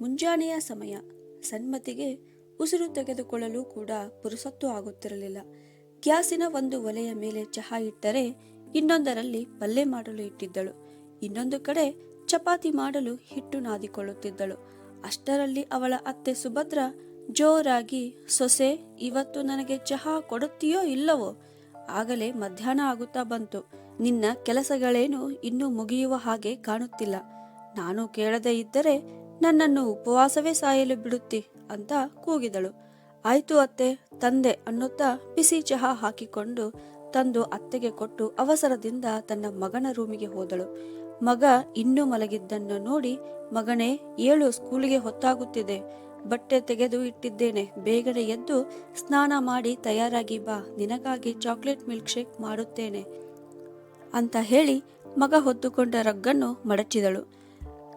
ಮುಂಜಾನೆಯ ಸಮಯ. ಸನ್ಮತಿಗೆ ಉಸಿರು ತೆಗೆದುಕೊಳ್ಳಲು ಕೂಡ ಪುರುಸತ್ತು ಆಗುತ್ತಿರಲಿಲ್ಲ. ಗ್ಯಾಸಿನ ಒಂದು ಒಲೆಯ ಮೇಲೆ ಚಹಾ ಇಟ್ಟರೆ ಇನ್ನೊಂದರಲ್ಲಿ ಪಲ್ಲೆ ಮಾಡಲು ಇಟ್ಟಿದ್ದಳು. ಇನ್ನೊಂದು ಕಡೆ ಚಪಾತಿ ಮಾಡಲು ಹಿಟ್ಟು ನಾದಿಕೊಳ್ಳುತ್ತಿದ್ದಳು. ಅಷ್ಟರಲ್ಲಿ ಅವಳ ಅತ್ತೆ ಸುಭದ್ರ ಜೋರಾಗಿ, ಸೊಸೆ, ಇವತ್ತು ನನಗೆ ಚಹಾ ಕೊಡುತ್ತೀಯೋ ಇಲ್ಲವೋ? ಆಗಲೇ ಮಧ್ಯಾಹ್ನ ಆಗುತ್ತಾ ಬಂತು. ನಿನ್ನ ಕೆಲಸಗಳೇನು ಇನ್ನೂ ಮುಗಿಯುವ ಹಾಗೆ ಕಾಣುತ್ತಿಲ್ಲ. ನಾನು ಕೇಳದೇ ಇದ್ದರೆ ನನ್ನನ್ನು ಉಪವಾಸವೇ ಸಾಯಲು ಬಿಡುತ್ತಿ ಅಂತ ಕೂಗಿದಳು. ಆಯ್ತು ಅತ್ತೆ, ತಂದೆ ಅನ್ನುತ್ತಾ ಬಿಸಿ ಚಹಾ ಹಾಕಿಕೊಂಡು ತಂದು ಅತ್ತೆಗೆ ಕೊಟ್ಟು ಅವಸರದಿಂದ ತನ್ನ ಮಗನ ರೂಮಿಗೆ ಹೋದಳು. ಮಗ ಇನ್ನೂ ಮಲಗಿದ್ದನ್ನು ನೋಡಿ, ಮಗನೇ, ಏಳು ಸ್ಕೂಲಿಗೆ ಹೊತ್ತಾಗುತ್ತಿದೆ. ಬಟ್ಟೆ ತೆಗೆದು ಇಟ್ಟಿದ್ದೇನೆ, ಬೇಗನೆ ಎದ್ದು ಸ್ನಾನ ಮಾಡಿ ತಯಾರಾಗಿ ಬಾ, ನಿನಗಾಗಿ ಚಾಕ್ಲೇಟ್ ಮಿಲ್ಕ್ ಶೇಕ್ ಮಾಡುತ್ತೇನೆ ಅಂತ ಹೇಳಿ ಮಗ ಹೊತ್ತುಕೊಂಡ ರಗ್ಗನ್ನು ಮಡಚಿದಳು.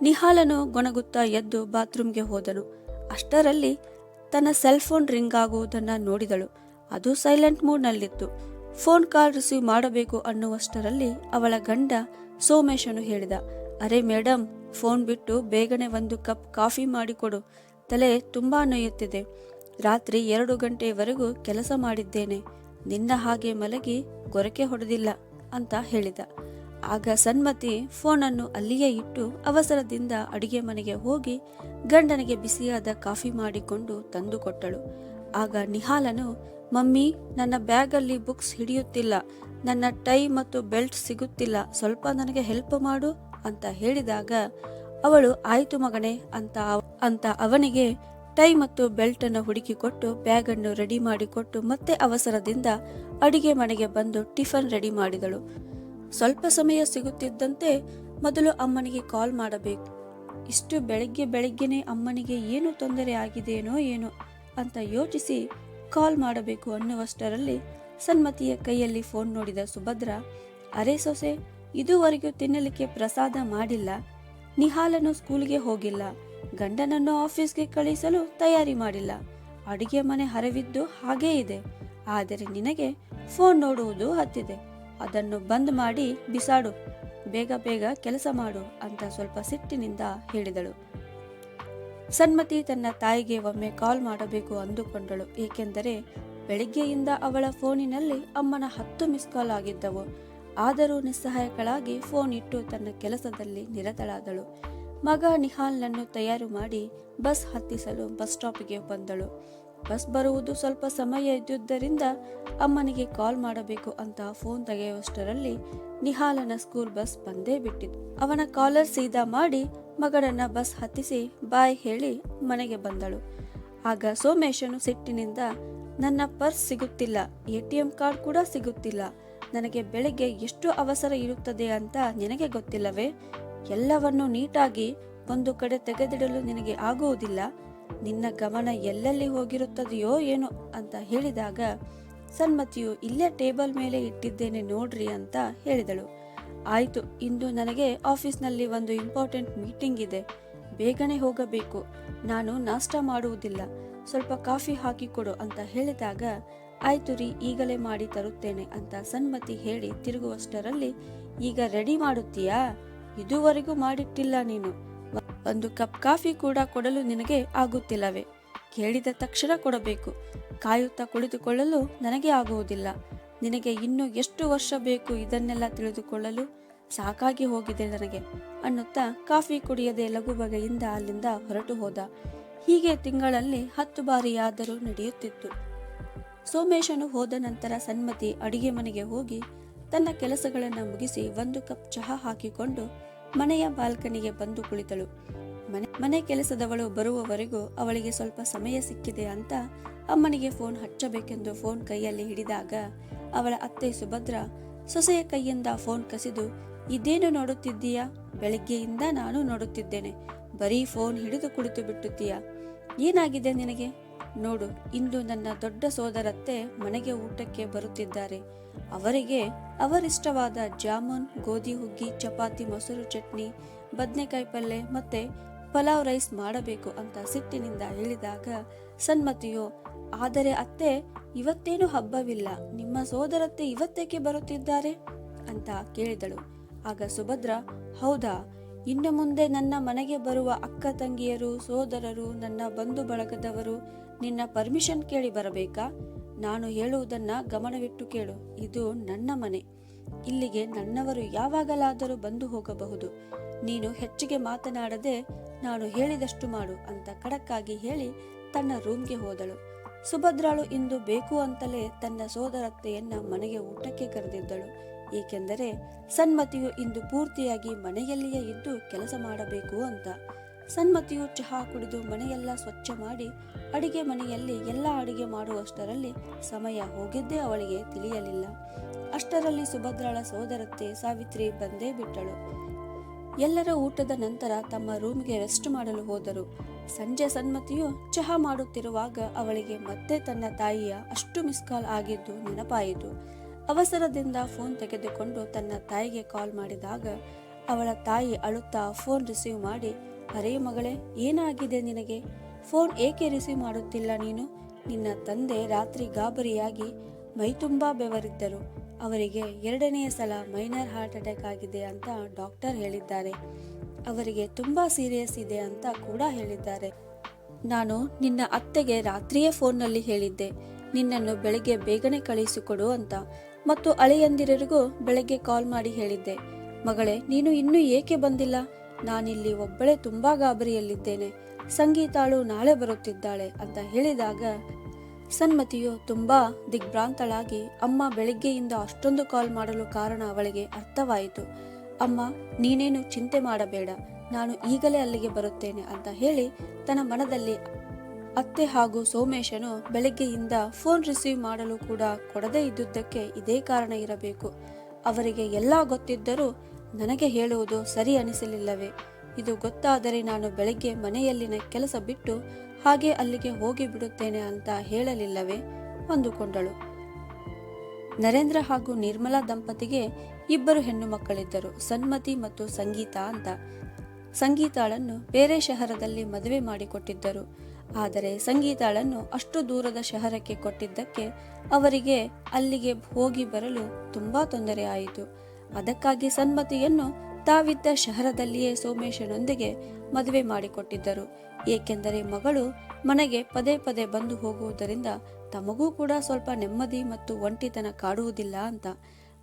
ನಿಹಾಲನು ಗೊಣಗುತ್ತಾ ಎದ್ದು ಬಾತ್ರೂಮ್ಗೆ ಹೋದನು. ಅಷ್ಟರಲ್ಲಿ ತನ್ನ ಸೆಲ್ ಫೋನ್ ರಿಂಗ್ ಆಗುವುದನ್ನು ನೋಡಿದಳು. ಅದು ಸೈಲೆಂಟ್ ಮೂಡ್ನಲ್ಲಿತ್ತು ಫೋನ್ ಕಾಲ್ ರಿಸೀವ್ ಮಾಡಬೇಕು ಅನ್ನುವಷ್ಟರಲ್ಲಿ ಅವಳ ಗಂಡ ಸೋಮೇಶನು ಹೇಳಿದ, ಅರೆ ಮೇಡಮ್ ಫೋನ್ ಬಿಟ್ಟು ಬೇಗನೆ ಒಂದು ಕಪ್ ಕಾಫಿ ಮಾಡಿಕೊಡು ತಲೆ ತುಂಬಾ ನೋಯುತ್ತಿದೆ. ರಾತ್ರಿ ಎರಡು ಗಂಟೆಯವರೆಗೂ ಕೆಲಸ ಮಾಡಿದ್ದೇನೆ. ನಿನ್ನ ಹಾಗೆ ಮಲಗಿ ಗೊರಕೆ ಹೊಡೆದಿಲ್ಲ, ಅಂತ ಹೇಳಿದ. ಆಗ ಸನ್ಮತಿ ಫೋನನ್ನು ಅಲ್ಲಿಯೇ ಇಟ್ಟು ಅವಸರದಿಂದ ಅಡಿಗೆ ಮನೆಗೆ ಹೋಗಿ ಗಂಡನಿಗೆ ಬಿಸಿಯಾದ ಕಾಫಿ ಮಾಡಿಕೊಂಡು ತಂದುಕೊಟ್ಟಳು ಆಗ ನಿಹಾಲನು, ಮಮ್ಮಿ, ನನ್ನ ಬ್ಯಾಗಲ್ಲಿ ಬುಕ್ಸ್ ಹಿಡಿಯುತ್ತಿಲ್ಲ. ನನ್ನ ಟೈ ಮತ್ತು ಬೆಲ್ಟ್ ಸಿಗುತ್ತಿಲ್ಲ. ಸ್ವಲ್ಪ ನನಗೆ ಹೆಲ್ಪ್ ಮಾಡು ಅಂತ ಹೇಳಿದಾಗ, ಅವಳು, ಆಯ್ತು ಮಗನೇ ಅಂತ ಅಂತ ಅವನಿಗೆ ಟೈ ಮತ್ತು ಬೆಲ್ಟ್ ಅನ್ನು ಹುಡುಕಿಕೊಟ್ಟು ಬ್ಯಾಗ್ ಅನ್ನು ರೆಡಿ ಮಾಡಿಕೊಟ್ಟು ಮತ್ತೆ ಅವಸರದಿಂದ ಅಡಿಗೆ ಮನೆಗೆ ಬಂದು ಟಿಫನ್ ರೆಡಿ ಮಾಡಿದಳು. ಸ್ವಲ್ಪ ಸಮಯ ಸಿಗುತ್ತಿದ್ದಂತೆ ಮೊದಲು ಅಮ್ಮನಿಗೆ ಕಾಲ್ ಮಾಡಬೇಕು. ಇಷ್ಟು ಬೆಳಗ್ಗೆ ಬೆಳಗ್ಗೆನೆ ಅಮ್ಮನಿಗೆ ಏನು ತೊಂದರೆ ಆಗಿದೆಯೇನೋ ಏನೋ ಅಂತ ಯೋಚಿಸಿ ಕಾಲ್ ಮಾಡಬೇಕು ಅನ್ನುವಷ್ಟರಲ್ಲಿ ಸನ್ಮತಿಯ ಕೈಯಲ್ಲಿ ಫೋನ್ ನೋಡಿದ ಸುಭದ್ರ, ಅರೆ ಸೊಸೆ, ಇದುವರೆಗೂ ತಿನ್ನಲಿಕ್ಕೆ ಪ್ರಸಾದ ಮಾಡಿಲ್ಲ. ನಿಹಾಲನು ಸ್ಕೂಲ್ಗೆ ಹೋಗಿಲ್ಲ. ಗಂಡನನ್ನು ಆಫೀಸ್ಗೆ ಕಳಿಸಲು ತಯಾರಿ ಮಾಡಿಲ್ಲ. ಅಡಿಗೆ ಮನೆ ಹರವಿದ್ದು ಹಾಗೇ ಇದೆ. ಆದರೆ ನಿನಗೆ ಫೋನ್ ನೋಡುವುದು ಹತ್ತಿದೆ. ಅದನ್ನು ಬಂದ್ ಮಾಡಿ ಬಿಸಾಡು, ಬೇಗ ಬೇಗ ಕೆಲಸ ಮಾಡು ಅಂತ ಸ್ವಲ್ಪ ಸಿಟ್ಟಿನಿಂದ ಹೇಳಿದಳು. ಸನ್ಮತಿ ತನ್ನ ತಾಯಿಗೆ ಒಮ್ಮೆ ಕಾಲ್ ಮಾಡಬೇಕು ಅಂದುಕೊಂಡಳು, ಏಕೆಂದರೆ ಬೆಳಿಗ್ಗೆಯಿಂದ ಅವಳ ಫೋನಿನಲ್ಲಿ ಅಮ್ಮನ ಹತ್ತು ಮಿಸ್ ಕಾಲ್ ಆಗಿದ್ದವು. ಆದರೂ ನಿಸ್ಸಹಾಯಕಳಾಗಿ ಫೋನ್ ಇಟ್ಟು ತನ್ನ ಕೆಲಸದಲ್ಲಿ ನಿರತಳಾದಳು. ಮಗ ನಿಹಾಲ್ನನ್ನು ತಯಾರು ಮಾಡಿ ಬಸ್ ಹತ್ತಿಸಲು ಬಸ್ ಸ್ಟಾಪಿಗೆ ಬಂದಳು. ಬಸ್ ಬರುವುದು ಸ್ವಲ್ಪ ಸಮಯ ಇದ್ದುದರಿಂದ ಅಮ್ಮನಿಗೆ ಕಾಲ್ ಮಾಡಬೇಕು ಅಂತ ಫೋನ್ ತೆಗೆಯುವಷ್ಟರಲ್ಲಿ ನಿಹಾಲನ ಸ್ಕೂಲ್ ಬಸ್ ಬಂದೇ ಬಿಟ್ಟಿತು. ಅವನ ಕಾಲರ್ ಸೀದಾ ಮಾಡಿ ಮಗಳನ್ನ ಬಸ್ ಹತ್ತಿಸಿ ಬಾಯ್ ಹೇಳಿ ಮನೆಗೆ ಬಂದಳು. ಆಗ ಸೋಮೇಶನು ಸಿಟ್ಟಿನಿಂದ, ನನ್ನ ಪರ್ಸ್ ಸಿಗುತ್ತಿಲ್ಲ, ಎ ಟಿ ಎಂ ಕಾರ್ಡ್ ಕೂಡ ಸಿಗುತ್ತಿಲ್ಲ, ನನಗೆ ಬೆಳಗ್ಗೆ ಎಷ್ಟು ಅವಸರ ಇರುತ್ತದೆ ಅಂತ ನಿನಗೆ ಗೊತ್ತಿಲ್ಲವೇ? ಎಲ್ಲವನ್ನು ನೀಟಾಗಿ ಒಂದು ಕಡೆ ತೆಗೆದಿಡಲು ನಿನಗೆ ಆಗುವುದಿಲ್ಲ ನಿನ್ನ ಗಮನ ಎಲ್ಲೆಲ್ಲಿ ಹೋಗಿರುತ್ತದೆಯೋ ಏನೋ ಅಂತ ಹೇಳಿದಾಗ, ಸನ್ಮತಿಯು ಇಲ್ಲೇ ಟೇಬಲ್ ಮೇಲೆ ಇಟ್ಟಿದ್ದೇನೆ ನೋಡ್ರಿ ಅಂತ ಹೇಳಿದಳು. ಆಯಿತು, ಇಂದು ನನಗೆ ಆಫೀಸ್ನಲ್ಲಿ ಒಂದು ಇಂಪಾರ್ಟೆಂಟ್ ಮೀಟಿಂಗ್ ಇದೆ. ಬೇಗನೆ ಹೋಗಬೇಕು. ನಾನು ನಾಷ್ಟ ಮಾಡುವುದಿಲ್ಲ. ಸ್ವಲ್ಪ ಕಾಫಿ ಹಾಕಿಕೊಡು ಅಂತ ಹೇಳಿದಾಗ, ಆಯ್ತು ರೀ, ಈಗಲೇ ಮಾಡಿ ತರುತ್ತೇನೆ ಅಂತ ಸನ್ಮತಿ ಹೇಳಿ ತಿರುಗುವಷ್ಟರಲ್ಲಿ, ಈಗ ರೆಡಿ ಮಾಡುತ್ತೀಯಾ? ಇದುವರೆಗೂ ಮಾಡಿಟ್ಟಿಲ್ಲ ನೀನು. ಒಂದು ಕಪ್ ಕಾಫಿ ಕೂಡ ಕೊಡಲು ನಿನಗೆ ಆಗುತ್ತಿಲ್ಲವೇ? ಕೇಳಿದ ತಕ್ಷಣ ಕೊಡಬೇಕು. ಕಾಯುತ್ತಾ ಕುಳಿತುಕೊಳ್ಳಲು ನನಗೆ ಆಗುವುದಿಲ್ಲ. ನಿನಗೆ ಇನ್ನೂ ಎಷ್ಟು ವರ್ಷ ಬೇಕು ಇದನ್ನೆಲ್ಲ ತಿಳಿದುಕೊಳ್ಳಲು? ಸಾಕಾಗಿ ಹೋಗಿದೆ ನನಗೆ, ಅನ್ನುತ್ತಾ ಕಾಫಿ ಕುಡಿಯದೆ ಲಘು ಬಗೆಯಿಂದ ಅಲ್ಲಿಂದ ಹೊರಟು ಹೋದ. ಹೀಗೆ ತಿಂಗಳಲ್ಲಿ ಹತ್ತು ಬಾರಿಯಾದರೂ ನಡೆಯುತ್ತಿತ್ತು. ಸೋಮೇಶನು ಹೋದ ನಂತರ ಸನ್ಮತಿ ಅಡಿಗೆ ಮನೆಗೆ ಹೋಗಿ ತನ್ನ ಕೆಲಸಗಳನ್ನು ಮುಗಿಸಿ ಒಂದು ಕಪ್ ಚಹಾ ಹಾಕಿಕೊಂಡು ಮನೆಯ ಬಾಲ್ಕನಿಗೆ ಬಂದು ಕುಳಿತಳು. ಮನೆ ಮನೆ ಕೆಲಸದವಳು ಬರುವವರೆಗೂ ಅವಳಿಗೆ ಸ್ವಲ್ಪ ಸಮಯ ಸಿಕ್ಕಿದೆ ಅಂತ ಅಮ್ಮನಿಗೆ ಫೋನ್ ಹಚ್ಚಬೇಕೆಂದು ಫೋನ್ ಕೈಯಲ್ಲಿ ಹಿಡಿದಾಗ ಅವಳ ಅತ್ತೆ ಸುಭದ್ರ ಸೊಸೆಯ ಕೈಯಿಂದ ಫೋನ್ ಕಸಿದು, ಇದೇನು ನೋಡುತ್ತಿದ್ದೀಯಾ? ಬೆಳಿಗ್ಗೆಯಿಂದ ನಾನು ನೋಡುತ್ತಿದ್ದೇನೆ. ಬರೀ ಫೋನ್ ಹಿಡಿದು ಕುಳಿತು ಬಿಟ್ಟುತ್ತೀಯಾ? ಏನಾಗಿದೆ ನಿನಗೆ? ನೋಡು, ಇಂದು ನನ್ನ ದೊಡ್ಡ ಸೋದರತ್ತೆ ಮನೆಗೆ ಊಟಕ್ಕೆ ಬರುತ್ತಿದ್ದಾರೆ. ಅವರಿಗೆ ಅವರಿಷ್ಟವಾದ ಜಾಮೂನ್, ಗೋಧಿ ಹುಗ್ಗಿ, ಚಪಾತಿ, ಮೊಸರು ಚಟ್ನಿ, ಬದನೆಕಾಯಿ ಪಲ್ಯ ಮತ್ತೆ ಪಲಾವ್ ರೈಸ್ ಮಾಡಬೇಕು ಅಂತ ಸಿಟ್ಟಿನಿಂದ ಹೇಳಿದಾಗ, ಸನ್ಮತಿಯು, ಆದರೆ ಅತ್ತೆ, ಇವತ್ತೇನು ಹಬ್ಬವಿಲ್ಲ. ನಿಮ್ಮ ಸೋದರತ್ತೆ ಇವತ್ತೇಕೆ ಬರುತ್ತಿದ್ದಾರೆ? ಅಂತ ಕೇಳಿದಳು. ಆಗ ಸುಭದ್ರ, ಹೌದಾ, ಇನ್ನು ಮುಂದೆ ನನ್ನ ಮನೆಗೆ ಬರುವ ಅಕ್ಕ ತಂಗಿಯರು, ಸೋದರರು, ನನ್ನ ಬಂಧು ಬಳಗದವರು ನಿನ್ನ ಪರ್ಮಿಷನ್ ಕೇಳಿ ಬರಬೇಕಾ? ನಾನು ಹೇಳುವುದನ್ನ ಗಮನವಿಟ್ಟು ಕೇಳು. ಇದು ನನ್ನ ಮನೆ. ಇಲ್ಲಿಗೆ ನನ್ನವರು ಯಾವಾಗಲಾದರೂ ಬಂದು ಹೋಗಬಹುದು. ನೀನು ಹೆಚ್ಚಿಗೆ ಮಾತನಾಡದೆ ನಾನು ಹೇಳಿದಷ್ಟು ಮಾಡು ಅಂತ ಖಡಕ್ಕಾಗಿ ಹೇಳಿ ತನ್ನ ರೂಮ್ಗೆ ಹೋದಳು. ಸುಭದ್ರಾಳು ಇಂದು ಬೇಕು ಅಂತಲೇ ತನ್ನ ಸೋದರತ್ತೆಯನ್ನ ಮನೆಗೆ ಊಟಕ್ಕೆ ಕರೆದಿದ್ದಳು. ಏಕೆಂದರೆ ಸನ್ಮತಿಯು ಇಂದು ಪೂರ್ತಿಯಾಗಿ ಮನೆಯಲ್ಲಿಯೇ ಇದ್ದು ಕೆಲಸ ಮಾಡಬೇಕು ಅಂತ. ಸನ್ಮತಿಯು ಚಹಾ ಕುಡಿದು ಮನೆಯೆಲ್ಲ ಸ್ವಚ್ಛ ಮಾಡಿ ಅಡಿಗೆ ಮನೆಯಲ್ಲಿ ಎಲ್ಲ ಅಡಿಗೆ ಮಾಡುವಷ್ಟರಲ್ಲಿ ಸಮಯ ಹೋಗಿದ್ದೇ ಅವಳಿಗೆ ತಿಳಿಯಲಿಲ್ಲ. ಅಷ್ಟರಲ್ಲಿ ಸುಭದ್ರಾಳ ಸೋದರತ್ತೆ ಸಾವಿತ್ರಿ ಬಂದೇ ಬಿಟ್ಟಳು. ಎಲ್ಲರ ಊಟದ ನಂತರ ತಮ್ಮ ರೂಮ್ಗೆ ರೆಸ್ಟ್ ಮಾಡಲು ಹೋದರು. ಸಂಜೆ ಸನ್ಮತಿಯು ಚಹಾ ಮಾಡುತ್ತಿರುವಾಗ ಅವಳಿಗೆ ಮತ್ತೆ ತನ್ನ ತಾಯಿಯ ಅಷ್ಟು ಮಿಸ್ ಕಾಲ್ ಆಗಿದ್ದು ನೆನಪಾಯಿತು. ಅವಸರದಿಂದ ಫೋನ್ ತೆಗೆದುಕೊಂಡು ತನ್ನ ತಾಯಿಗೆ ಕಾಲ್ ಮಾಡಿದಾಗ ಅವಳ ತಾಯಿ ಅಳುತ್ತಾ ಫೋನ್ ರಿಸೀವ್ ಮಾಡಿ, ಅರೇ ಮಗಳೇ, ಏನಾಗಿದೆ ನಿನಗೆ? ಫೋನ್ ಏಕೆ ರಿಸೀವ್ ಮಾಡುತ್ತಿಲ್ಲ ನೀನು? ನಿನ್ನ ತಂದೆ ರಾತ್ರಿ ಗಾಬರಿಯಾಗಿ ಮೈತುಂಬಾ ಬೆವರಿದ್ದರು. ಅವರಿಗೆ ಎರಡನೆಯ ಸಲ ಮೈನರ್ ಹಾರ್ಟ್ ಅಟ್ಯಾಕ್ ಆಗಿದೆ ಅಂತ ಡಾಕ್ಟರ್ ಹೇಳಿದ್ದಾರೆ. ಅವರಿಗೆ ತುಂಬ ಸೀರಿಯಸ್ ಇದೆ ಅಂತ ಕೂಡ ಹೇಳಿದ್ದಾರೆ. ನಾನು ನಿನ್ನ ಅತ್ತೆಗೆ ರಾತ್ರಿಯೇ ಫೋನ್ನಲ್ಲಿ ಹೇಳಿದ್ದೆ. ನಿನ್ನನ್ನು ಬೆಳಗ್ಗೆ ಬೇಗನೆ ಕಳಿಸಿಕೊಡು ಅಂತ ಮತ್ತು ಅಳೆಯಂದಿರರಿಗೂ ಬೆಳಗ್ಗೆ ಕಾಲ್ ಮಾಡಿ ಹೇಳಿದ್ದೆ. ಮಗಳೇ, ನೀನು ಇನ್ನೂ ಏಕೆ ಬಂದಿಲ್ಲ? ನಾನಿಲ್ಲಿ ಒಬ್ಬಳೇ ತುಂಬಾ ಗಾಬರಿಯಲ್ಲಿದ್ದೇನೆ. ಸಂಗೀತಾಳು ನಾಳೆ ಬರುತ್ತಿದ್ದಾಳೆ ಅಂತ ಹೇಳಿದಾಗ ಸನ್ಮತಿಯು ತುಂಬಾ ದಿಗ್ಭ್ರಾಂತಳಾಗಿ, ಅಮ್ಮ, ಬೆಳಿಗ್ಗೆಯಿಂದ ಅಷ್ಟೊಂದು ಕಾಲ್ ಮಾಡಲು ಕಾರಣ ಅವಳಿಗೆ ಅರ್ಥವಾಯಿತು. ಅಮ್ಮ, ನೀನೇನು ಚಿಂತೆ ಮಾಡಬೇಡ. ನಾನು ಈಗಲೇ ಅಲ್ಲಿಗೆ ಬರುತ್ತೇನೆ ಅಂತ ಹೇಳಿ ತನ್ನ ಮನದಲ್ಲಿ ಅತ್ತೆ ಹಾಗೂ ಸೋಮೇಶನು ಬೆಳಗ್ಗೆಯಿಂದ ಫೋನ್ ರಿಸೀವ್ ಮಾಡಲು ಕೂಡ ಕೊಡದೇ ಇದ್ದುದಕ್ಕೆ ಇದೇ ಕಾರಣ ಇರಬೇಕು. ಅವರಿಗೆ ಎಲ್ಲ ಗೊತ್ತಿದ್ದರೂ ನನಗೆ ಹೇಳುವುದು ಸರಿ ಅನಿಸಲಿಲ್ಲವೇ. ಇದು ಗೊತ್ತಾದರೆ ನಾನು ಬೆಳಗ್ಗೆ ಮನೆಯಲ್ಲಿನ ಕೆಲಸ ಬಿಟ್ಟು ಹಾಗೆ ಅಲ್ಲಿಗೆ ಹೋಗಿ ಬಿಡುತ್ತೇನೆ ಅಂತ ಹೇಳಲಿಲ್ಲವೇ? ಅಂದುಕೊಂಡಳು ನರೇಂದ್ರ ಹಾಗೂ ನಿರ್ಮಲಾ ದಂಪತಿಗೆ ಇಬ್ಬರು ಹೆಣ್ಣು ಮಕ್ಕಳಿದ್ದರು, ಸನ್ಮತಿ ಮತ್ತು ಸಂಗೀತ ಅಂತ. ಸಂಗೀತಾಳನ್ನು ಬೇರೆ ಶಹರದಲ್ಲಿ ಮದುವೆ ಮಾಡಿಕೊಟ್ಟಿದ್ದರು. ಆದರೆ ಸಂಗೀತಾಳನ್ನು ಅಷ್ಟು ದೂರದ ಶಹರಕ್ಕೆ ಕೊಟ್ಟಿದ್ದಕ್ಕೆ ಅವರಿಗೆ ಅಲ್ಲಿಗೆ ಹೋಗಿ ಬರಲು ತುಂಬಾ ತೊಂದರೆ ಆಯಿತು. ಅದಕ್ಕಾಗಿ ಸನ್ಮತಿಯನ್ನು ತಾವಿದ್ದ ಶಹರದಲ್ಲಿಯೇ ಸೋಮೇಶನೊಂದಿಗೆ ಮದುವೆ ಮಾಡಿಕೊಟ್ಟಿದ್ದರು. ಏಕೆಂದರೆ ಮಗಳು ಮನೆಗೆ ಪದೇ ಪದೇ ಬಂದು ಹೋಗುವುದರಿಂದ ತಮಗೂ ಕೂಡ ಸ್ವಲ್ಪ ನೆಮ್ಮದಿ ಮತ್ತು ಒಂಟಿತನ ಕಾಡುವುದಿಲ್ಲ ಅಂತ.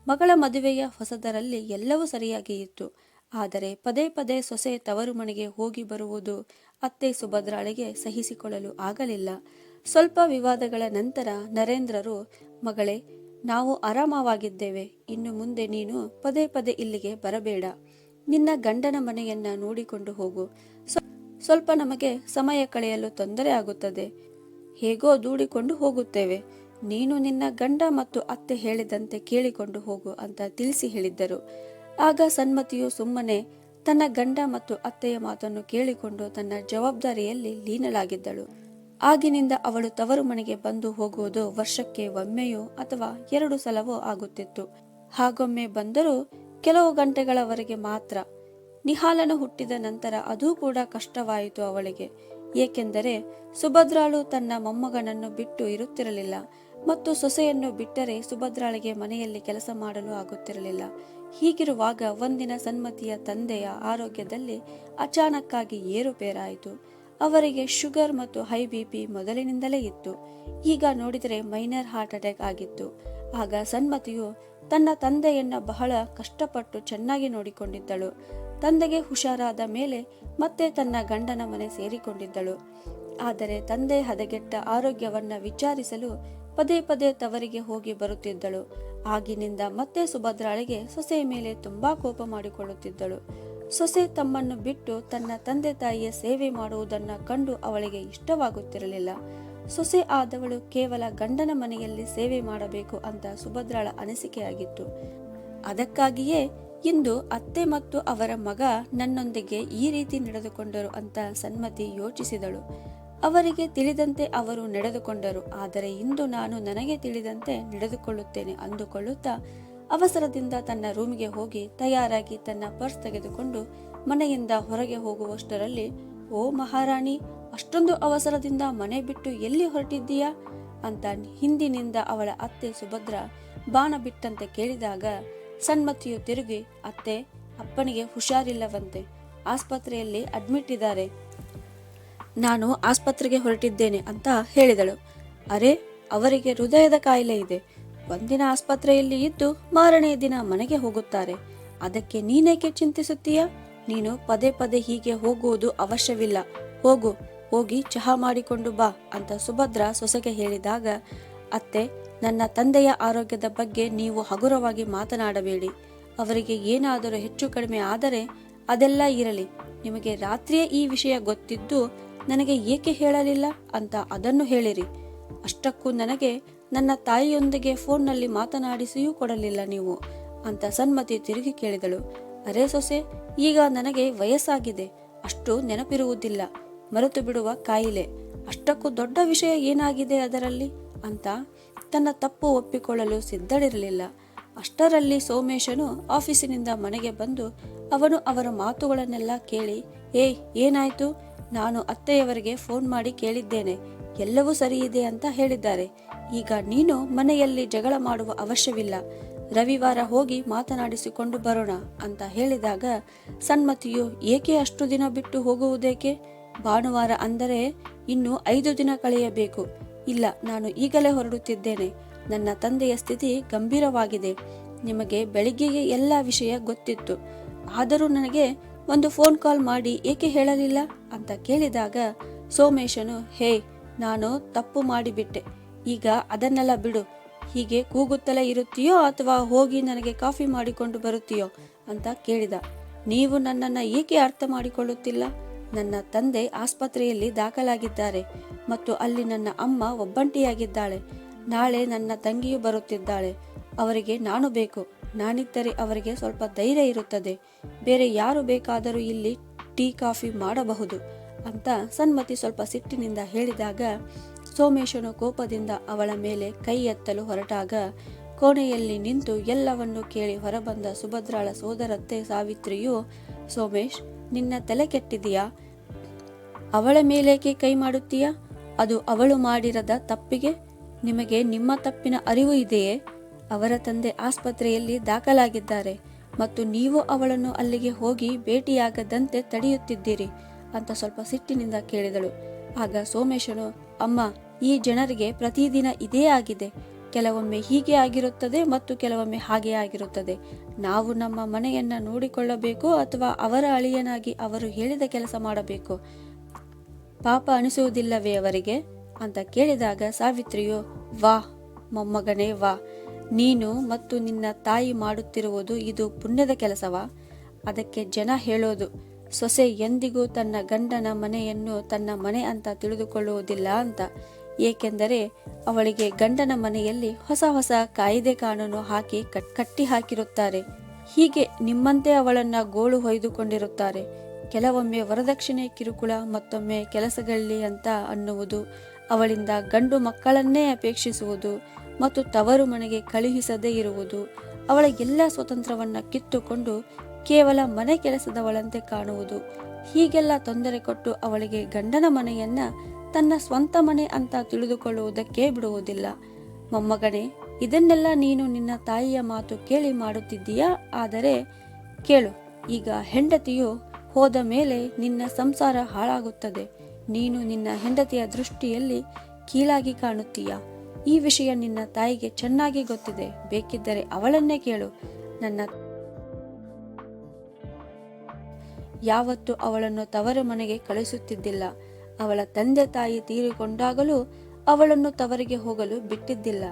ಮಗಳ ಮದುವೆಯ ಹೊಸದರಲ್ಲಿ ಎಲ್ಲವೂ ಸರಿಯಾಗಿ ಇತ್ತು. ಆದರೆ ಪದೇ ಪದೇ ಸೊಸೆ ತವರು ಮನೆಗೆ ಹೋಗಿ ಬರುವುದು ಅತ್ತೆ ಸುಭದ್ರಾಳಿಗೆ ಸಹಿಸಿಕೊಳ್ಳಲು ಆಗಲಿಲ್ಲ. ಸ್ವಲ್ಪ ವಿವಾದಗಳ ನಂತರ ನರೇಂದ್ರರು, ಮಗಳೇ, ನಾವು ಆರಾಮವಾಗಿದ್ದೇವೆ. ಇನ್ನು ಮುಂದೆ ನೀನು ಪದೇ ಪದೇ ಇಲ್ಲಿಗೆ ಬರಬೇಡ. ನಿನ್ನ ಗಂಡನ ಮನೆಯನ್ನ ನೋಡಿಕೊಂಡು ಹೋಗು. ಸ್ವಲ್ಪ ನಮಗೆ ಸಮಯ ಕಳೆಯಲು ತೊಂದರೆ ಆಗುತ್ತದೆ. ಹೇಗೋ ದೂಡಿಕೊಂಡು ಹೋಗುತ್ತೇವೆ. ನೀನು ನಿನ್ನ ಗಂಡ ಮತ್ತು ಅತ್ತೆ ಹೇಳಿದಂತೆ ಕೇಳಿಕೊಂಡು ಹೋಗು ಅಂತ ತಿಳಿಸಿ ಹೇಳಿದ್ದರು. ಆಗ ಸನ್ಮತಿಯು ಸುಮ್ಮನೆ ತನ್ನ ಗಂಡ ಮತ್ತು ಅತ್ತೆಯ ಮಾತನ್ನು ಕೇಳಿಕೊಂಡು ತನ್ನ ಜವಾಬ್ದಾರಿಯಲ್ಲಿ ಲೀನಳಾಗಿದ್ದಳು. ಆಗಿನಿಂದ ಅವಳು ತವರು ಮನೆಗೆ ಬಂದು ಹೋಗುವುದು ವರ್ಷಕ್ಕೆ ಒಮ್ಮೆಯೋ ಅಥವಾ ಎರಡು ಸಲವೋ ಆಗುತ್ತಿತ್ತು. ಹಾಗೊಮ್ಮೆ ಬಂದರೂ ಕೆಲವು ಗಂಟೆಗಳವರೆಗೆ ಮಾತ್ರ. ನಿಹಾಲನು ಹುಟ್ಟಿದ ನಂತರ ಅದೂ ಕೂಡ ಕಷ್ಟವಾಯಿತು ಅವಳಿಗೆ. ಏಕೆಂದರೆ ಸುಭದ್ರಾಳು ತನ್ನ ಮೊಮ್ಮಗನನ್ನು ಬಿಟ್ಟು ಇರುತ್ತಿರಲಿಲ್ಲ ಮತ್ತು ಸೊಸೆಯನ್ನು ಬಿಟ್ಟರೆ ಸುಭದ್ರಾಳಿಗೆ ಮನೆಯಲ್ಲಿ ಕೆಲಸ ಮಾಡಲು ಆಗುತ್ತಿರಲಿಲ್ಲ. ಹೀಗಿರುವಾಗ ಒಂದಿನ ಸನ್ಮತಿಯ ತಂದೆಯ ಆರೋಗ್ಯದಲ್ಲಿ ಅಚಾನಕ್ಕಾಗಿ ಏರುಪೇರಾಯಿತು. ಅವರಿಗೆ ಶುಗರ್ ಮತ್ತು ಹೈ ಬಿ ಪಿ ಮೊದಲಿನಿಂದಲೇ ಇತ್ತು. ಈಗ ನೋಡಿದರೆ ಮೈನರ್ ಹಾರ್ಟ್ ಅಟ್ಯಾಕ್ ಆಗಿತ್ತು. ಆಗ ಸನ್ಮತಿಯು ತನ್ನ ತಂದೆಯನ್ನು ಬಹಳ ಕಷ್ಟಪಟ್ಟು ಚೆನ್ನಾಗಿ ನೋಡಿಕೊಂಡಿದ್ದಳು. ತಂದೆಗೆ ಹುಷಾರಾದ ಮೇಲೆ ಮತ್ತೆ ತನ್ನ ಗಂಡನ ಮನೆ ಸೇರಿಕೊಂಡಿದ್ದಳು. ಆದರೆ ತಂದೆ ಹದಗೆಟ್ಟ ಆರೋಗ್ಯವನ್ನ ವಿಚಾರಿಸಲು ಪದೇ ಪದೇ ತವರಿಗೆ ಹೋಗಿ ಬರುತ್ತಿದ್ದಳು. ಆಗಿನಿಂದ ಮತ್ತೆ ಸುಭದ್ರಾಳಿಗೆ ಸೊಸೆಯ ಮೇಲೆ ತುಂಬಾ ಕೋಪ ಮಾಡಿಕೊಳ್ಳುತ್ತಿದ್ದಳು. ಸೊಸೆ ತಮ್ಮನ್ನು ಬಿಟ್ಟು ತನ್ನ ತಂದೆ ತಾಯಿಯ ಸೇವೆ ಮಾಡುವುದನ್ನ ಕಂಡು ಅವಳಿಗೆ ಇಷ್ಟವಾಗುತ್ತಿರಲಿಲ್ಲ. ಸೊಸೆ ಆದವಳು ಕೇವಲ ಗಂಡನ ಮನೆಯಲ್ಲಿ ಸೇವೆ ಮಾಡಬೇಕು ಅಂತ ಸುಭದ್ರಾಳ ಅನಿಸಿಕೆಯಾಗಿತ್ತು. ಅದಕ್ಕಾಗಿಯೇ ಇಂದು ಅತ್ತೆ ಮತ್ತು ಅವರ ಮಗ ನನ್ನೊಂದಿಗೆ ಈ ರೀತಿ ನಡೆದುಕೊಂಡರು ಅಂತ ಸನ್ಮತಿ ಯೋಚಿಸಿದಳು. ಅವರಿಗೆ ತಿಳಿದಂತೆ ಅವರು ನಡೆದುಕೊಂಡರು, ಆದರೆ ಇಂದು ನಾನು ನನಗೆ ತಿಳಿದಂತೆ ನಡೆದುಕೊಳ್ಳುತ್ತೇನೆ ಅಂದುಕೊಳ್ಳುತ್ತಾ ಅವಸರದಿಂದ ತನ್ನ ರೂಮಿಗೆ ಹೋಗಿ ತಯಾರಾಗಿ ತನ್ನ ಪರ್ಸ್ ತೆಗೆದುಕೊಂಡು ಮನೆಯಿಂದ ಹೊರಗೆ ಹೋಗುವಷ್ಟರಲ್ಲಿ ಓ ಮಹಾರಾಣಿ, ಅಷ್ಟೊಂದು ಅವಸರದಿಂದ ಮನೆ ಬಿಟ್ಟು ಎಲ್ಲಿ ಹೊರಟಿದ್ದೀಯಾ? ಅಂತ ಹಿಂದಿನಿಂದ ಅವಳ ಅತ್ತೆ ಸುಭದ್ರ ಬಾಣ ಬಿಟ್ಟಂತೆ ಕೇಳಿದಾಗ ಸನ್ಮತಿಯು ತಿರುಗಿ, ಅತ್ತೆ, ಅಪ್ಪನಿಗೆ ಹುಷಾರಿಲ್ಲವಂತೆ. ಆಸ್ಪತ್ರೆಯಲ್ಲಿ ಅಡ್ಮಿಟ್ ಇದ್ದಾರೆ. ನಾನು ಆಸ್ಪತ್ರೆಗೆ ಹೊರಟಿದ್ದೇನೆ ಅಂತ ಹೇಳಿದಳು. ಅರೆ, ಅವರಿಗೆ ಹೃದಯದ ಕಾಯಿಲೆ ಇದೆ. ಒಂದಿನ ಆಸ್ಪತ್ರೆಯಲ್ಲಿ ಇದ್ದು ಮಾರನೆಯ ದಿನ ಮನೆಗೆ ಹೋಗುತ್ತಾರೆ. ಅದಕ್ಕೆ ನೀನೇಕೆ ಚಿಂತಿಸುತ್ತೀಯ? ನೀನು ಪದೇ ಪದೇ ಹೀಗೆ ಹೋಗುವುದು ಅವಶ್ಯವಿಲ್ಲ. ಹೋಗು, ಹೋಗಿ ಚಹಾ ಮಾಡಿಕೊಂಡು ಬಾ ಅಂತ ಸುಭದ್ರ ಸೊಸೆಗೆ ಹೇಳಿದಾಗ, ಅತ್ತೆ, ನನ್ನ ತಂದೆಯ ಆರೋಗ್ಯದ ಬಗ್ಗೆ ನೀವು ಹಗುರವಾಗಿ ಮಾತನಾಡಬೇಡಿ. ಅವರಿಗೆ ಏನಾದರೂ ಹೆಚ್ಚು ಕಡಿಮೆ ಆದರೆ ಅದೆಲ್ಲ ಇರಲಿ. ನಿಮಗೆ ರಾತ್ರಿಯೇ ಈ ವಿಷಯ ಗೊತ್ತಿದ್ದು ನನಗೆ ಏಕೆ ಹೇಳಲಿಲ್ಲ ಅಂತ ಅದನ್ನು ಹೇಳಿರಿ. ಅಷ್ಟಕ್ಕೂ ನನಗೆ ನನ್ನ ತಾಯಿಯೊಂದಿಗೆ ಫೋನ್ನಲ್ಲಿ ಮಾತನಾಡಿಸಿಯೂ ಕೊಡಲಿಲ್ಲ ನೀವು ಅಂತ ಸನ್ಮತಿ ತಿರುಗಿ ಕೇಳಿದಳು. ಅರೆ ಸೊಸೆ, ಈಗ ನನಗೆ ವಯಸ್ಸಾಗಿದೆ. ಅಷ್ಟು ನೆನಪಿರುವುದಿಲ್ಲ. ಮರೆತು ಬಿಡುವ ಕಾಯಿಲೆ. ಅಷ್ಟಕ್ಕೂ ದೊಡ್ಡ ವಿಷಯ ಏನಾಗಿದೆ ಅದರಲ್ಲಿ? ಅಂತ ತನ್ನ ತಪ್ಪು ಒಪ್ಪಿಕೊಳ್ಳಲು ಸಿದ್ಧಳಿರಲಿಲ್ಲ. ಅಷ್ಟರಲ್ಲಿ ಸೋಮೇಶನು ಆಫೀಸಿನಿಂದ ಮನೆಗೆ ಬಂದು ಅವನು ಅವರ ಮಾತುಗಳನ್ನೆಲ್ಲ ಕೇಳಿ, ಏಯ್, ಏನಾಯ್ತು? ನಾನು ಅತ್ತೆಯವರಿಗೆ ಫೋನ್ ಮಾಡಿ ಕೇಳಿದ್ದೇನೆ. ಎಲ್ಲವೂ ಸರಿಯಿದೆ ಅಂತ ಹೇಳಿದ್ದಾರೆ. ಈಗ ನೀನು ಮನೆಯಲ್ಲಿ ಜಗಳ ಮಾಡುವ ಅವಶ್ಯವಿಲ್ಲ. ರವಿವಾರ ಹೋಗಿ ಮಾತನಾಡಿಸಿಕೊಂಡು ಬರೋಣ ಅಂತ ಹೇಳಿದಾಗ, ಸನ್ಮತಿಯು, ಏಕೆ ಅಷ್ಟು ದಿನ ಬಿಟ್ಟು ಹೋಗುವುದೇಕೆ? ಭಾನುವಾರ ಅಂದರೆ ಇನ್ನು ಐದು ದಿನ ಕಳೆಯಬೇಕು. ಇಲ್ಲ, ನಾನು ಈಗಲೇ ಹೊರಡುತ್ತಿದ್ದೇನೆ. ನನ್ನ ತಂದೆಯ ಸ್ಥಿತಿ ಗಂಭೀರವಾಗಿದೆ. ನಿಮಗೆ ಬೆಳಿಗ್ಗೆಗೆ ಎಲ್ಲ ವಿಷಯ ಗೊತ್ತಿತ್ತು. ಆದರೂ ನನಗೆ ಒಂದು ಫೋನ್ ಕಾಲ್ ಮಾಡಿ ಏಕೆ ಹೇಳಲಿಲ್ಲ? ಅಂತ ಕೇಳಿದಾಗ, ಸೋಮೇಶನು, ಹೇ, ನಾನು ತಪ್ಪು ಮಾಡಿಬಿಟ್ಟೆ. ಈಗ ಅದನ್ನೆಲ್ಲ ಬಿಡು. ಹೀಗೆ ಕೂಗುತ್ತಲೇ ಇರುತ್ತೀಯೋ ಅಥವಾ ಹೋಗಿ ನನಗೆ ಕಾಫಿ ಮಾಡಿಕೊಂಡು ಬರುತ್ತೀಯೋ ಅಂತ ಕೇಳಿದ. ನೀವು ನನ್ನನ್ನು ಏಕೆ ಅರ್ಥ ಮಾಡಿಕೊಳ್ಳುತ್ತಿಲ್ಲ? ನನ್ನ ತಂದೆ ಆಸ್ಪತ್ರೆಯಲ್ಲಿ ದಾಖಲಾಗಿದ್ದಾರೆ ಮತ್ತು ಅಲ್ಲಿ ನನ್ನ ಅಮ್ಮ ಒಬ್ಬಂಟಿಯಾಗಿದ್ದಾಳೆ. ನಾಳೆ ನನ್ನ ತಂಗಿಯು ಬರುತ್ತಿದ್ದಾಳೆ. ಅವರಿಗೆ ನಾನು ಬೇಕು. ನಾನಿದ್ದರೆ ಅವರಿಗೆ ಸ್ವಲ್ಪ ಧೈರ್ಯ ಇರುತ್ತದೆ. ಬೇರೆ ಯಾರು ಬೇಕಾದರೂ ಇಲ್ಲಿ ಟೀ ಕಾಫಿ ಮಾಡಬಹುದು ಅಂತ ಸನ್ಮತಿ ಸ್ವಲ್ಪ ಸಿಟ್ಟಿನಿಂದ ಹೇಳಿದಾಗ ಸೋಮೇಶನು ಕೋಪದಿಂದ ಅವಳ ಮೇಲೆ ಕೈ ಎತ್ತಲು ಹೊರಟಾಗ ಕೋಣೆಯಲ್ಲಿ ನಿಂತು ಎಲ್ಲವನ್ನು ಕೇಳಿ ಹೊರಬಂದ ಸುಭದ್ರಾಳ ಸೋದರತ್ತೆ ಸಾವಿತ್ರಿಯು, ಸೋಮೇಶ್, ನಿನ್ನ ತಲೆ ಕೆಟ್ಟಿದೆಯಾ? ಅವಳ ಮೇಲೇಕೆ ಕೈ ಮಾಡುತ್ತೀಯಾ? ಅದು ಅವಳು ಮಾಡಿರದ ತಪ್ಪಿಗೆ? ನಿಮಗೆ ನಿಮ್ಮ ತಪ್ಪಿನ ಅರಿವು ಇದೆಯೇ? ಅವರ ತಂದೆ ಆಸ್ಪತ್ರೆಯಲ್ಲಿ ದಾಖಲಾಗಿದ್ದಾರೆ ಮತ್ತು ನೀವು ಅವಳನ್ನು ಅಲ್ಲಿಗೆ ಹೋಗಿ ಭೇಟಿಯಾಗದಂತೆ ತಡೆಯುತ್ತಿದ್ದೀರಿ ಅಂತ ಸ್ವಲ್ಪ ಸಿಟ್ಟಿನಿಂದ ಕೇಳಿದಳು. ಆಗ ಸೋಮೇಶನು, ಅಮ್ಮ ಈ ಜನರಿಗೆ ಪ್ರತಿದಿನ ಇದೇ ಆಗಿದೆ. ಕೆಲವೊಮ್ಮೆ ಹೀಗೆ ಆಗಿರುತ್ತದೆ ಮತ್ತು ಕೆಲವೊಮ್ಮೆ ಹಾಗೆ ಆಗಿರುತ್ತದೆ. ನಾವು ನಮ್ಮ ಮನೆಯನ್ನ ನೋಡಿಕೊಳ್ಳಬೇಕು ಅಥವಾ ಅವರ ಅಳಿಯನಾಗಿ ಅವರು ಹೇಳಿದ ಕೆಲಸ ಮಾಡಬೇಕು. ಪಾಪ ಅನಿಸುವುದಿಲ್ಲವೇ ಅವರಿಗೆ? ಅಂತ ಕೇಳಿದಾಗ ಸಾವಿತ್ರಿಯು, ವಾ, ಮೊಮ್ಮಗನೇ, ವಾ. ನೀನು ಮತ್ತು ನಿನ್ನ ತಾಯಿ ಮಾಡುತ್ತಿರುವುದು ಇದು ಪುಣ್ಯದ ಕೆಲಸವಾ? ಅದಕ್ಕೆ ಜನ ಹೇಳೋದು, ಸೊಸೆ ಎಂದಿಗೂ ತನ್ನ ಗಂಡನ ಮನೆಯನ್ನು ತನ್ನ ಮನೆ ಅಂತ ತಿಳಿದುಕೊಳ್ಳುವುದಿಲ್ಲ ಅಂತ. ಏಕೆಂದರೆ ಅವಳಿಗೆ ಗಂಡನ ಮನೆಯಲ್ಲಿ ಹೊಸ ಹೊಸ ಕಾಯಿದೆ ಕಾನೂನು ಹಾಕಿ ಕಟ್- ಕಟ್ಟಿ ಹಾಕಿರುತ್ತಾರೆ. ಹೀಗೆ ನಿಮ್ಮಂತೆ ಅವಳನ್ನ ಗೋಳು ಹೊಯ್ದುಕೊಂಡಿರುತ್ತಾರೆ. ಕೆಲವೊಮ್ಮೆ ವರದಕ್ಷಿಣೆ ಕಿರುಕುಳ, ಮತ್ತೊಮ್ಮೆ ಕೆಲಸಗಳಲ್ಲಿ ಅಂತ ಅನ್ನುವುದು ಅವಳಿಂದ ಗಂಡು ಮಕ್ಕಳನ್ನೇ ಅಪೇಕ್ಷಿಸುವುದು ಮತ್ತು ತವರು ಮನೆಗೆ ಕಳುಹಿಸದೇ ಇರುವುದು ಅವಳ ಎಲ್ಲ ಸ್ವತಂತ್ರವನ್ನ ಕಿತ್ತುಕೊಂಡು ಕೇವಲ ಮನೆ ಕೆಲಸದವಳಂತೆ ಕಾಣುವುದು. ಹೀಗೆಲ್ಲ ತೊಂದರೆ ಕೊಟ್ಟು ಅವಳಿಗೆ ಗಂಡನ ಮನೆಯನ್ನ ತನ್ನ ಸ್ವಂತ ಮನೆ ಅಂತ ತಿಳಿದುಕೊಳ್ಳುವುದಕ್ಕೆ ಬಿಡುವುದಿಲ್ಲ. ಮೊಮ್ಮಗನೇ, ಇದನ್ನೆಲ್ಲ ನೀನು ನಿನ್ನ ತಾಯಿಯ ಮಾತು ಕೇಳಿ ಮಾಡುತ್ತಿದ್ದೀಯಾ? ಆದರೆ ಕೇಳು, ಈಗ ಹೆಂಡತಿಯು ಹೋದ ಮೇಲೆ ನಿನ್ನ ಸಂಸಾರ ಹಾಳಾಗುತ್ತದೆ. ನೀನು ನಿನ್ನ ಹೆಂಡತಿಯ ದೃಷ್ಟಿಯಲ್ಲಿ ಕೀಳಾಗಿ ಕಾಣುತ್ತೀಯ? ಈ ವಿಷಯ ನಿನ್ನ ತಾಯಿಗೆ ಚೆನ್ನಾಗಿ ಗೊತ್ತಿದೆ, ಬೇಕಿದ್ದರೆ ಅವಳನ್ನೇ ಕೇಳು. ನನ್ನ ಯಾವತ್ತು ಅವಳನ್ನು ತವರು ಮನೆಗೆ ಕಳಿಸುತ್ತಿದ್ದಿಲ್ಲ ಅವಳ ತಂದೆ ತಾಯಿ ತೀರಿಕೊಂಡಾಗಲೂ ಅವಳನ್ನು ತವರಿಗೆ ಹೋಗಲು ಬಿಟ್ಟಿದ್ದಿಲ್ಲ.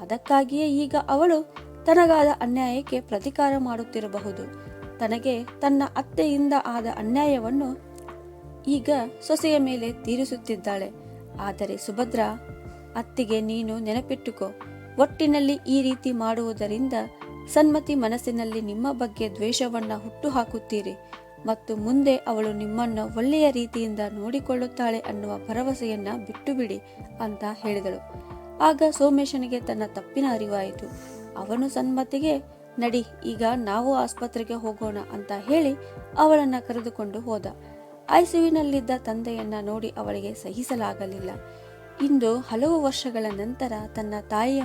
ಅದಕ್ಕಾಗಿಯೇ ಈಗ ಅವಳು ತನಗಾದ ಅನ್ಯಾಯಕ್ಕೆ ಪ್ರತಿಕಾರ ಮಾಡುತ್ತಿರಬಹುದು. ತನಗೆ ತನ್ನ ಅತ್ತೆಯಿಂದ ಆದ ಅನ್ಯಾಯವನ್ನು ಈಗ ಸೊಸೆಯ ಮೇಲೆ ತೀರಿಸುತ್ತಿದ್ದಾಳೆ. ಆದರೆ ಸುಭದ್ರ, ಅತ್ತಿಗೆ ನೀನು ನೆನಪಿಟ್ಟುಕೋ. ಒಟ್ಟಿನಲ್ಲಿ ಈ ರೀತಿ ಮಾಡುವುದರಿಂದ ಸನ್ಮತಿ ಮನಸ್ಸಿನಲ್ಲಿ ನಿಮ್ಮ ಬಗ್ಗೆ ದ್ವೇಷವನ್ನ ಹುಟ್ಟು ಹಾಕುತ್ತೀರಿ. ಮತ್ತು ಮುಂದೆ ಅವಳು ನಿಮ್ಮನ್ನು ಒಳ್ಳೆಯ ರೀತಿಯಿಂದ ನೋಡಿಕೊಳ್ಳುತ್ತಾಳೆ ಅನ್ನುವ ಭರವಸೆಯನ್ನ ಬಿಟ್ಟು ಬಿಡಿ ಅಂತ ಹೇಳಿದಳು. ಆಗ ಸೋಮೇಶನಿಗೆ ತನ್ನ ತಪ್ಪಿನ ಅರಿವಾಯಿತು. ಅವನು ಸನ್ಮತಿಗೆ, ನಡಿ, ಈಗ ನಾವು ಆಸ್ಪತ್ರೆಗೆ ಹೋಗೋಣ ಅಂತ ಹೇಳಿ ಅವಳನ್ನ ಕರೆದುಕೊಂಡು ಹೋದ. ಐಸಿಯುವಿನಲ್ಲಿದ್ದ ತಂದೆಯನ್ನ ನೋಡಿ ಅವಳಿಗೆ ಸಹಿಸಲಾಗಲಿಲ್ಲ. ಇಂದು ಹಲವು ವರ್ಷಗಳ ನಂತರ ತನ್ನ ತಾಯಿಯ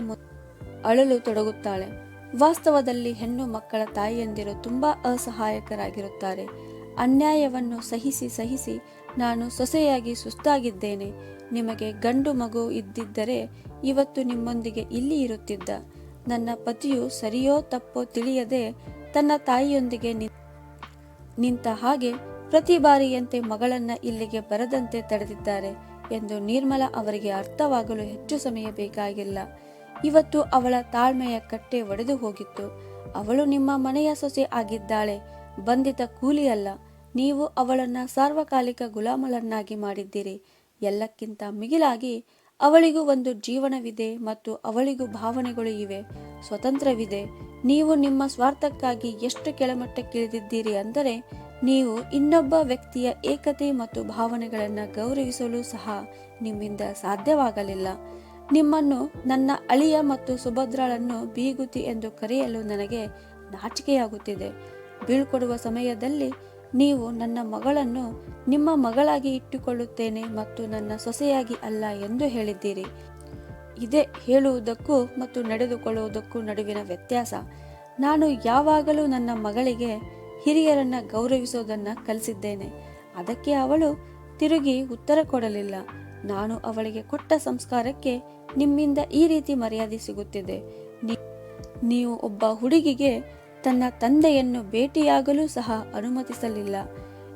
ಅಳಲು ತೊಡಗುತ್ತಾಳೆ. ವಾಸ್ತವದಲ್ಲಿ ಹೆಣ್ಣು ಮಕ್ಕಳ ತಾಯಿಯಂದಿರು ತುಂಬಾ ಅಸಹಾಯಕರಾಗಿರುತ್ತಾರೆ. ಅನ್ಯಾಯವನ್ನು ಸಹಿಸಿ ಸಹಿಸಿ ನಾನು ಸೊಸೆಯಾಗಿ ಸುಸ್ತಾಗಿದ್ದೇನೆ. ನಿಮಗೆ ಗಂಡು ಮಗು ಇದ್ದಿದ್ದರೆ ಇವತ್ತು ನಿಮ್ಮೊಂದಿಗೆ ಇಲ್ಲಿ ಇರುತ್ತಿದ್ದ. ನನ್ನ ಪತಿಯು ಸರಿಯೋ ತಪ್ಪೋ ತಿಳಿಯದೆ ತನ್ನ ತಾಯಿಯೊಂದಿಗೆ ನಿಂತ ಹಾಗೆ ಪ್ರತಿ ಬಾರಿಯಂತೆ ಮಗಳನ್ನ ಇಲ್ಲಿಗೆ ಬರದಂತೆ ತಡೆದಿದ್ದಾರೆ ಎಂದು ನಿರ್ಮಲ ಅವರಿಗೆ ಅರ್ಥವಾಗಲು ಹೆಚ್ಚು ಸಮಯ ಬೇಕಾಗಿಲ್ಲ. ಇವತ್ತು ಅವಳ ತಾಳ್ಮೆಯ ಕಟ್ಟೆ ಒಡೆದು ಹೋಗಿತ್ತು. ಅವಳು ನಿಮ್ಮ ಮನೆಯ ಸೊಸೆ ಆಗಿದ್ದಾಳೆ. ಬಂಧಿತ ಕೂಲಿಯಲ್ಲ. ನೀವು ಅವಳನ್ನ ಸಾರ್ವಕಾಲಿಕ ಗುಲಾಮಳನ್ನಾಗಿ ಮಾಡಿದ್ದೀರಿ. ಎಲ್ಲಕ್ಕಿಂತ ಮಿಗಿಲಾಗಿ ಅವಳಿಗೂ ಒಂದು ಜೀವನವಿದೆ ಮತ್ತು ಅವಳಿಗೂ ಭಾವನೆಗಳು ಇವೆ. ಸ್ವತಂತ್ರವಿದೆ. ನೀವು ನಿಮ್ಮ ಸ್ವಾರ್ಥಕ್ಕಾಗಿ ಎಷ್ಟು ಕೆಳಮಟ್ಟಕ್ಕಿಳಿದಿದ್ದೀರಿ ಅಂದರೆ, ನೀವು ಇನ್ನೊಬ್ಬ ವ್ಯಕ್ತಿಯ ಏಕತೆ ಮತ್ತು ಭಾವನೆಗಳನ್ನು ಗೌರವಿಸಲು ಸಹ ನಿಮ್ಮಿಂದ ಸಾಧ್ಯವಾಗಲಿಲ್ಲ. ನಿಮ್ಮನ್ನು ನನ್ನ ಅಳಿಯ ಮತ್ತು ಸುಭದ್ರಳನ್ನು ಬೀಗುತಿ ಎಂದು ಕರೆಯಲು ನನಗೆ ನಾಚಿಕೆಯಾಗುತ್ತಿದೆ. ಬೀಳ್ಕೊಡುವ ಸಮಯದಲ್ಲಿ ನೀವು ನನ್ನ ಮಗಳನ್ನು ನಿಮ್ಮ ಮಗಳಾಗಿ ಇಟ್ಟುಕೊಳ್ಳುತ್ತೇನೆ ಮತ್ತು ನನ್ನ ಸೊಸೆಯಾಗಿ ಅಲ್ಲ ಎಂದು ಹೇಳಿದ್ದೀರಿ. ಇದೇ ಹೇಳುವುದಕ್ಕೂ ಮತ್ತು ನಡೆದುಕೊಳ್ಳುವುದಕ್ಕೂ ನಡುವಿನ ವ್ಯತ್ಯಾಸ. ನಾನು ಯಾವಾಗಲೂ ನನ್ನ ಮಗಳಿಗೆ ಹಿರಿಯರನ್ನ ಗೌರವಿಸೋದನ್ನ ಕಲಿಸಿದ್ದೇನೆ. ಅದಕ್ಕೆ ಅವಳು ತಿರುಗಿ ಉತ್ತರ ಕೊಡಲಿಲ್ಲ. ನಾನು ಅವಳಿಗೆ ಕೊಟ್ಟ ಸಂಸ್ಕಾರಕ್ಕೆ ನಿಮ್ಮಿಂದ ಈ ರೀತಿ ಮರ್ಯಾದೆ ಸಿಗುತ್ತಿದೆ. ನೀವು ಒಬ್ಬ ಹುಡುಗಿಗೆ ತನ್ನ ತಂದೆಯನ್ನು ಭೇಟಿಯಾಗಲು ಸಹ ಅನುಮತಿಸಲಿಲ್ಲ.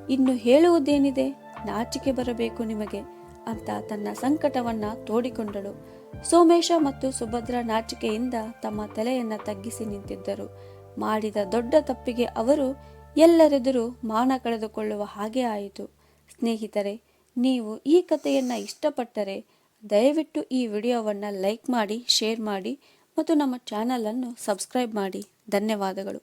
ಇನ್ನು ಹೇಳುವುದೇನಿದೆ? ನಾಚಿಕೆ ಬರಬೇಕು ನಿಮಗೆ, ಅಂತ ತನ್ನ ಸಂಕಟವನ್ನ ತೋಡಿಕೊಂಡಳು. ಸೋಮೇಶ ಮತ್ತು ಸುಭದ್ರ ನಾಚಿಕೆಯಿಂದ ತಮ್ಮ ತಲೆಯನ್ನ ತಗ್ಗಿಸಿ ನಿಂತಿದ್ದರು. ಮಾಡಿದ ದೊಡ್ಡ ತಪ್ಪಿಗೆ ಅವರು ಎಲ್ಲರೆದುರು ಮಾನ ಕಳೆದುಕೊಳ್ಳುವ ಹಾಗೆ ಆಯಿತು. ಸ್ನೇಹಿತರೆ, ನೀವು ಈ ಕಥೆಯನ್ನು ಇಷ್ಟಪಟ್ಟರೆ ದಯವಿಟ್ಟು ಈ ವಿಡಿಯೋವನ್ನು ಲೈಕ್ ಮಾಡಿ ಶೇರ್ ಮಾಡಿ ಮತ್ತು ನಮ್ಮ ಚಾನಲನ್ನು ಸಬ್ಸ್ಕ್ರೈಬ್ ಮಾಡಿ. ಧನ್ಯವಾದಗಳು.